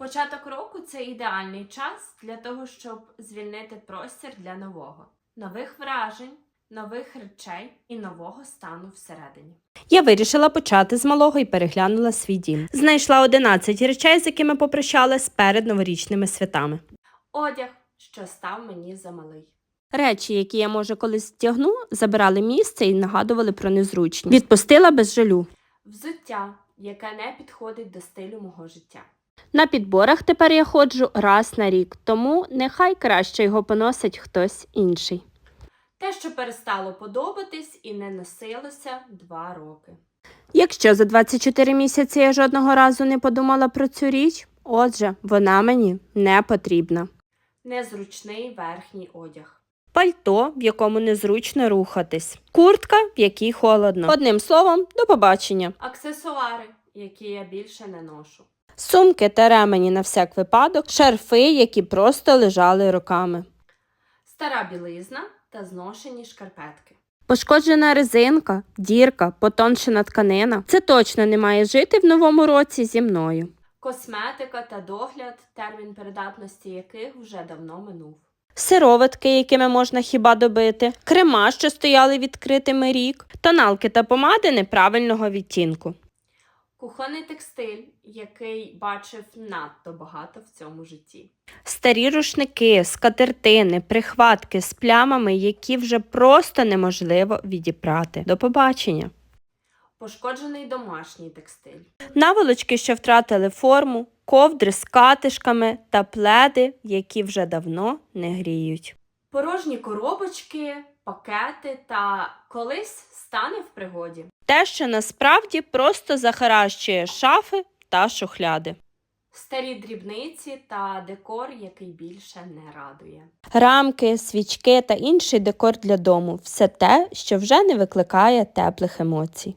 Початок року це ідеальний час для того, щоб звільнити простір для нового, нових вражень, нових речей і нового стану всередині. Я вирішила почати з малого і переглянула свій дім. Знайшла 11 речей, з якими попрощалась перед новорічними святами. Одяг, що став мені замалий. Речі, які я може колись вдягну, забирали місце і нагадували про незручність. Відпустила без жалю. Взуття, яке не підходить до стилю мого життя. На підборах тепер я ходжу раз на рік, тому нехай краще його поносить хтось інший. Те, що перестало подобатись і не носилося два роки. Якщо за 24 місяці я жодного разу не подумала про цю річ, отже, вона мені не потрібна. Незручний верхній одяг. Пальто, в якому незручно рухатись, куртка, в якій холодно. Одним словом, до побачення. Аксесуари, які я більше не ношу. Сумки та ремені на всяк випадок, шарфи, які просто лежали роками. Стара білизна та зношені шкарпетки. Пошкоджена резинка, дірка, потоншена тканина. Це точно не має жити в новому році зі мною. Косметика та догляд, термін передатності яких вже давно минув. Сироватки, якими можна хіба добити, крема, що стояли відкритими рік, тоналки та помади неправильного відтінку. Кухонний текстиль, який бачив надто багато в цьому житті. Старі рушники, скатертини, прихватки з плямами, які вже просто неможливо відіпрати. До побачення. Пошкоджений домашній текстиль. Наволочки, що втратили форму, ковдри з катишками та пледи, які вже давно не гріють. Порожні коробочки, пакети та колись стане в пригоді. Те, що насправді просто захаращує шафи та шухляди. Старі дрібниці та декор, який більше не радує. Рамки, свічки та інший декор для дому все те, що вже не викликає теплих емоцій.